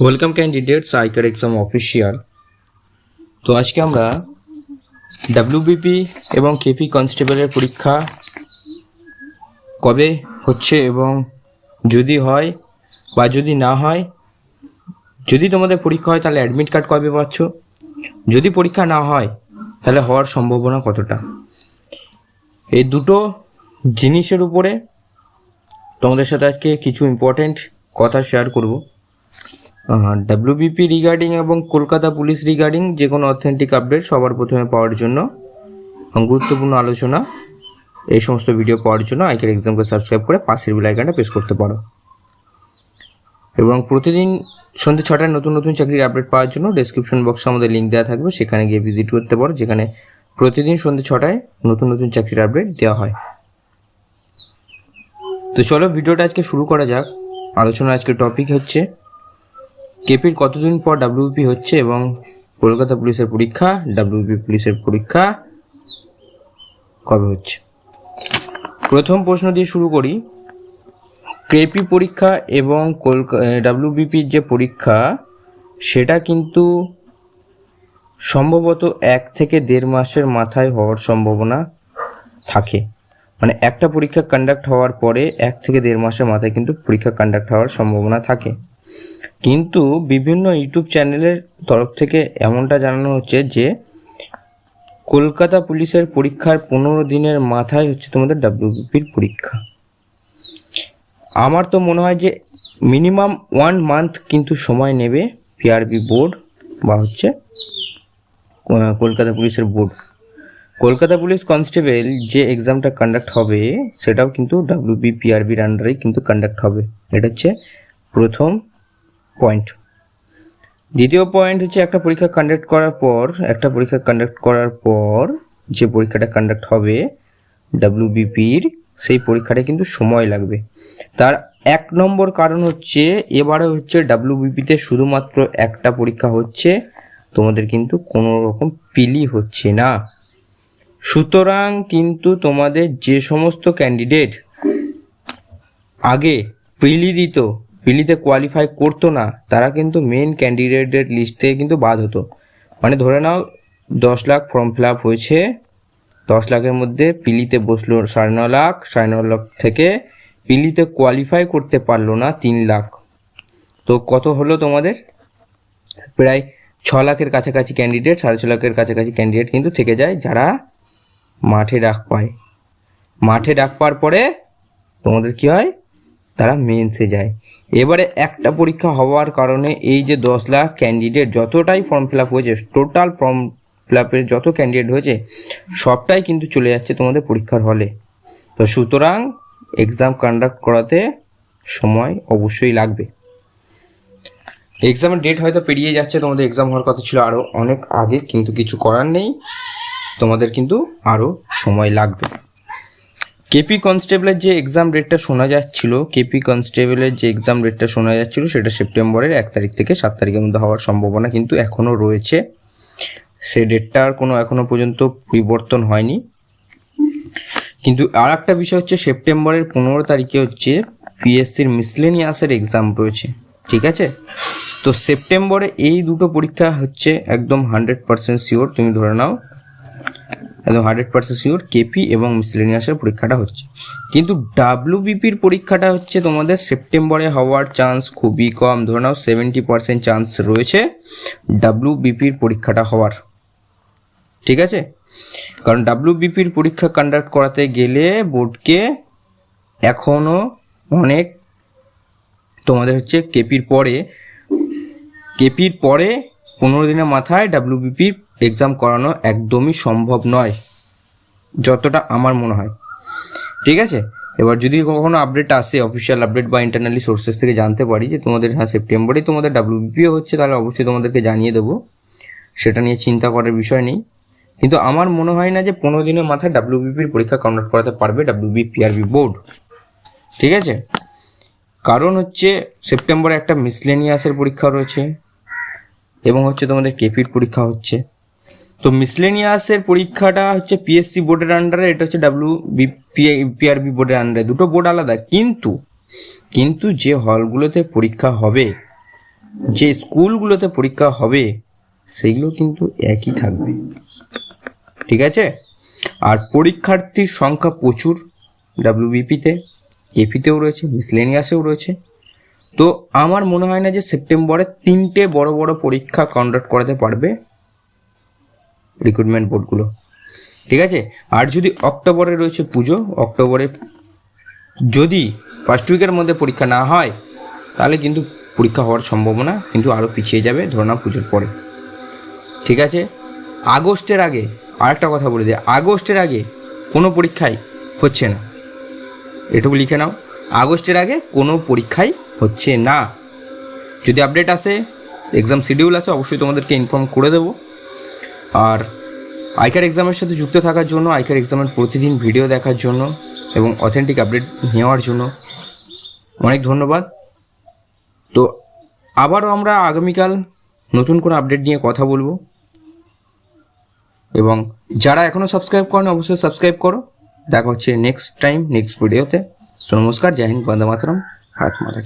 Welcome candidates ICAR exam official তো আজকে আমরা ডাব্লিউবিপি এবং কেপি কনস্টেবলের পরীক্ষা কবে হচ্ছে এবং যদি হয় বা যদি না হয়, যদি তোমাদের পরীক্ষা হয়, তাহলে অ্যাডমিট কার্ড কবে পাচ্ছ? যদি পরীক্ষা না হয়, তাহলে হওয়ার সম্ভাবনা কতটা? এই দুটো জিনিসের উপরে তোমাদের সাথে আজকে কিছু ইম্পর্টেন্ট কথা শেয়ার করব। ডাব্লিউবিপি রিগার্ডিং এবং কলকাতা পুলিশ রিগার্ডিং যে কোনো অথেন্টিক আপডেট সবার প্রথমে পাওয়ার জন্য গুরুত্বপূর্ণ আলোচনা, এই সমস্ত ভিডিও পাওয়ার জন্য আইকার এক্সামকে সাবস্ক্রাইব করে পাশের বেল আইকনটা প্রেস করতে পারো। এবং প্রতিদিন সন্ধ্যে ছটায় নতুন নতুন চাকরির আপডেট পাওয়ার জন্য ডেসক্রিপশন বক্সে আমাদের লিঙ্ক দেওয়া থাকবে, সেখানে গিয়ে ভিজিট করতে পারো, যেখানে প্রতিদিন সন্ধ্যে ছটায় নতুন নতুন চাকরির আপডেট দেওয়া হয়। তো চলো ভিডিওটা আজকে শুরু করা যাক। আলোচনা আজকে টপিক হচ্ছে কেপির কতদিন পর ডাব্লিউপি হচ্ছে এবং কলকাতা পুলিশের পরীক্ষা ডাব্লিউপি পুলিশের পরীক্ষা কবে হচ্ছে? প্রথম প্রশ্ন দিয়ে শুরু করি। কেপি পরীক্ষা এবং কলকা ডাব্লিউবিপির যে পরীক্ষা, সেটা কিন্তু সম্ভবত এক থেকে দেড় মাসের মাথায় হওয়ার সম্ভাবনা থাকে। মানে একটা পরীক্ষা কন্ডাক্ট হওয়ার পরে এক থেকে দেড় মাসের মাথায় কিন্তু পরীক্ষা কন্ডাক্ট হওয়ার সম্ভাবনা থাকে। কিন্তু বিভিন্ন ইউটিউব চ্যানেলের তরফ থেকে এমনটা জানানো হচ্ছে যে কলকাতা পুলিশের পরীক্ষার পনেরো দিনের মাথায় হচ্ছে তোমাদের ডাব্লিউবিপির পরীক্ষা। আমার তো মনে হয় যে মিনিমাম ওয়ান মান্থ কিন্তু সময় নেবে পিআরবি বোর্ড বা হচ্ছে কলকাতা পুলিশের বোর্ড কলকাতা পুলিশ কনস্টেবল যে এক্সামটা কন্ডাক্ট হবে, সেটাও কিন্তু ডাব্লিউবি পিআরবির আন্ডারেই কিন্তু কন্ডাক্ট হবে। এটা হচ্ছে প্রথম পয়েন্ট দ্বিতীয় পয়েন্ট হচ্ছে একটা পরীক্ষা কন্ডাক্ট করার পর, একটা পরীক্ষা কন্ডাক্ট করার পর যে পরীক্ষাটা কন্ডাক্ট হবে ডাব্লিউবিপির সেই পরীক্ষাটা কিন্তু সময় লাগবে। তার এক নম্বর কারণ হচ্ছে, এবারে হচ্ছে ডাব্লিউবিপিতে শুধুমাত্র একটা পরীক্ষা হচ্ছে, তোমাদের কিন্তু কোনো রকম পিলি হচ্ছে না। সুতরাং কিন্তু তোমাদের যে সমস্ত ক্যান্ডিডেট আগে পিলি দিত প্রিলিতে কোয়ালিফাই করতো না, তারা কিন্তু মেন ক্যান্ডিডেটের লিস্ট থেকে কিন্তু বাদ হতো। মানে ধরে নাও, দশ লাখ ফর্ম ফিল আপ হয়েছে, দশ লাখের মধ্যে পিলিতে বসল সাড়ে ন লাখ, সাড়ে ন লাখ থেকে পিলিতে কোয়ালিফাই করতে পারল না তিন লাখ। তো কত হলো তোমাদের? প্রায় ছ লাখের কাছাকাছি ক্যান্ডিডেট সাড়ে ছ লাখের কাছাকাছি ক্যান্ডিডেট কিন্তু থেকে যায় যারা মাঠে ডাক পায়। মাঠে ডাক পাওয়ার পরে তোমাদের কি হয়? তারা মেন্সে যায়। এবারে একটা পরীক্ষা হওয়ার কারণে এই যে দশ লাখ ক্যান্ডিডেট যতটাই ফর্ম ফিল আপ হয়েছে টোটাল ফর্ম ফিল আপের যত ক্যান্ডিডেট হয়েছে, সবটাই কিন্তু চলে যাচ্ছে তোমাদের পরীক্ষার হলে তো সুতরাং এক্সাম কন্ডাক্ট করাতে সময় অবশ্যই লাগবে। এক্সামের ডেট হয়তো পেরিয়ে যাচ্ছে, তোমাদের এক্সাম হওয়ার কথা ছিল আরও অনেক আগে, কিন্তু কিছু করার নেই। তোমাদের কিন্তু আরও সময় লাগবে। কেপি কনস্টেবলের যে এক্সাম ডেটটা শোনা যাচ্ছিল কেপি কনস্টেবলের যে এক্সাম ডেটটা শোনা যাচ্ছিল, সেটা সেপ্টেম্বরের এক তারিখ থেকে সাত তারিখের মধ্যে হওয়ার সম্ভাবনা কিন্তু এখনও রয়েছে। সে ডেটটার কোনো এখনও পর্যন্ত পরিবর্তন হয়নি। কিন্তু আর একটা বিষয় হচ্ছে সেপ্টেম্বরের পনেরো তারিখে হচ্ছে পিএসসির মিসলেনিয়াসের এক্সাম রয়েছে, ঠিক আছে? তো সেপ্টেম্বরে এই দুটো পরীক্ষা হচ্ছে একদম হান্ড্রেড পার্সেন্ট শিওর তুমি ধরে নাও। একদম হান্ড্রেড পার্সেন্ট শিওর কেপি এবং মিসলেনিয়াসের পরীক্ষাটা হচ্ছে। কিন্তু ডাব্লিউবিপির পরীক্ষাটা হচ্ছে তোমাদের সেপ্টেম্বরে হওয়ার চান্স খুবই কম। ধরে নাও সেভেন্টি পার্সেন্ট চান্স রয়েছে ডাব্লিউবিপির পরীক্ষাটা হওয়ার। ঠিক আছে? কারণ ডাব্লিউবিপির পরীক্ষা কন্ডাক্ট করাতে গেলে বোর্ডকে এখনও অনেক তোমাদের হচ্ছে কেপির পরে কেপির পরে পনেরো দিনের মাথায় ডাব্লিউবিপি এক্সাম করানো একদমই সম্ভব নয়, যতটা আমার মনে হয়। ঠিক আছে? এবার যদি কখনো আপডেট আসে অফিসিয়াল আপডেট বা ইন্টারনালি সোর্সেস থেকে জানতে পারি যে তোমাদের হ্যাঁ সেপ্টেম্বরেই তোমাদের ডাব্লিউবিপিও হচ্ছে, তাহলে অবশ্যই তোমাদেরকে জানিয়ে দেবো। সেটা নিয়ে চিন্তা করার বিষয় নেই। কিন্তু আমার মনে হয় না যে পনেরো দিনের মাথায় ডাব্লিউবিপির পরীক্ষা কন্ডাক্ট করাতে পারবে ডাব্লিউবি পিআরবি বোর্ড ঠিক আছে? কারণ হচ্ছে সেপ্টেম্বরে একটা মিসলেনিয়াসের পরীক্ষা রয়েছে, এবং হচ্ছে তোমাদের কেপির পরীক্ষা হচ্ছে। তো মিসলেনিয়াসের পরীক্ষাটা হচ্ছে পিএসসি বোর্ডের আন্ডারে এটা হচ্ছে ডাব্লিউ পিআরবি বোর্ডের আন্ডারে দুটো বোর্ড আলাদা, কিন্তু কিন্তু যে হলগুলোতে পরীক্ষা হবে, যে স্কুলগুলোতে পরীক্ষা হবে, সেগুলো কিন্তু একই থাকবে। ঠিক আছে? আর পরীক্ষার্থীর সংখ্যা প্রচুর ডাব্লিউবিপিতে এপিতেও রয়েছে মিসলেনিয়াসেও রয়েছে। তো আমার মনে হয় না যে সেপ্টেম্বরে তিনটে বড় বড় পরীক্ষা কন্ডাক্ট করাতে পারবে। রিক্রুটমেন্ট বোর্ডগুলো ঠিক আছে? আর যদি অক্টোবরে রয়েছে পুজো, অক্টোবরে যদি ফার্স্ট উইকের মধ্যে পরীক্ষা না হয়, তাহলে কিন্তু পরীক্ষা হওয়ার সম্ভাবনা কিন্তু আরও পিছিয়ে যাবে, ধরো না পুজোর পরে। ঠিক আছে? আগস্টের আগে, আরেকটা কথা বলে দিই, আগস্টের আগে কোনো পরীক্ষাই হচ্ছে না। এটুকু লিখে নাও। আগস্টের আগে কোনো পরীক্ষাই হচ্ছে না। যদি আপডেট আসে এক্সাম শিডিউল আসে, অবশ্যই তোমাদেরকে ইনফর্ম করে দেবো। আর আইকার এক্সামের সাথে যুক্ত থাকার জন্য, আইকার এক্সামের প্রতিদিন ভিডিও দেখার জন্য এবং অথেন্টিক আপডেট নেওয়ার জন্য অনেক ধন্যবাদ। তো আবারও আমরা আগামীকাল নতুন কোনো আপডেট নিয়ে কথা বলব। এবং যারা এখনও সাবস্ক্রাইব করেন, অবশ্যই সাবস্ক্রাইব করো। দেখা হচ্ছে নেক্সট টাইম নেক্সট ভিডিওতে সো নমস্কার, জয় হিন্দ, বন্দে মাতরম, হাত মাথা